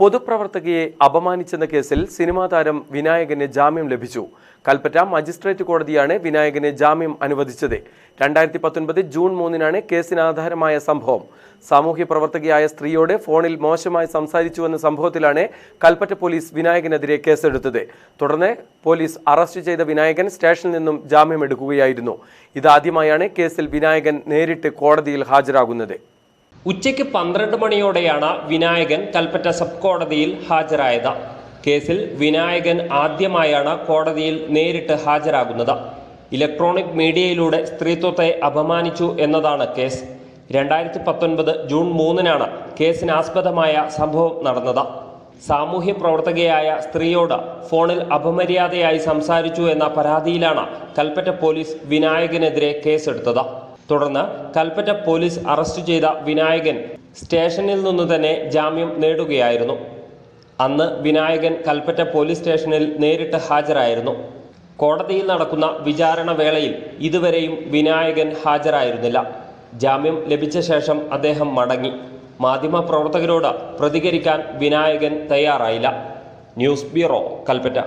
പൊതുപ്രവർത്തകയെ അപമാനിച്ചെന്ന കേസിൽ സിനിമാ താരം വിനായകന് ജാമ്യം ലഭിച്ചു. കൽപ്പറ്റ മജിസ്ട്രേറ്റ് കോടതിയാണ് വിനായകന് ജാമ്യം അനുവദിച്ചത്. രണ്ടായിരത്തി പത്തൊൻപത് ജൂൺ മൂന്നിനാണ് കേസിനാധാരമായ സംഭവം. സാമൂഹ്യ പ്രവർത്തകയായ സ്ത്രീയോട് ഫോണിൽ മോശമായി സംസാരിച്ചുവെന്ന സംഭവത്തിലാണ് കൽപ്പറ്റ പോലീസ് വിനായകനെതിരെ കേസെടുത്തത്. തുടർന്ന് പോലീസ് അറസ്റ്റ് ചെയ്ത വിനായകൻ സ്റ്റേഷനിൽ നിന്നും ജാമ്യമെടുക്കുകയായിരുന്നു ഇതാദ്യമായാണ് കേസിൽ വിനായകൻ നേരിട്ട് കോടതിയിൽ ഹാജരാകുന്നത്. ഉച്ചയ്ക്ക് പന്ത്രണ്ട് മണിയോടെയാണ് വിനായകൻ കൽപ്പറ്റ സബ് കോടതിയിൽ ഹാജരായത്. കേസിൽ വിനായകൻ ആദ്യമായാണ് കോടതിയിൽ നേരിട്ട് ഹാജരാകുന്നത്. ഇലക്ട്രോണിക് മീഡിയയിലൂടെ സ്ത്രീത്വത്തെ അപമാനിച്ചു എന്നതാണ് കേസ്. രണ്ടായിരത്തി പത്തൊൻപത് ജൂൺ മൂന്നിനാണ് കേസിനാസ്പദമായ സംഭവം നടന്നത്. സാമൂഹ്യ പ്രവർത്തകയായ സ്ത്രീയോട് ഫോണിൽ അപമര്യാദയായി സംസാരിച്ചു എന്ന പരാതിയിലാണ് കൽപ്പറ്റ പോലീസ് വിനായകനെതിരെ കേസെടുത്തത്. തുടർന്ന് കൽപ്പറ്റ പോലീസ് അറസ്റ്റ് ചെയ്ത വിനായകൻ സ്റ്റേഷനിൽ നിന്ന് തന്നെ ജാമ്യം നേടുകയായിരുന്നു. അന്ന് വിനായകൻ കൽപ്പറ്റ പോലീസ് സ്റ്റേഷനിൽ നേരിട്ട് ഹാജരായിരുന്നു. കോടതിയിൽ നടക്കുന്ന വിചാരണ വേളയിൽ ഇതുവരെയും വിനായകൻ ഹാജരായിരുന്നില്ല. ജാമ്യം ലഭിച്ച ശേഷം അദ്ദേഹം മടങ്ങി. മാധ്യമപ്രവർത്തകരോട് പ്രതികരിക്കാൻ വിനായകൻ തയ്യാറായില്ല. News bureau Kalpetta.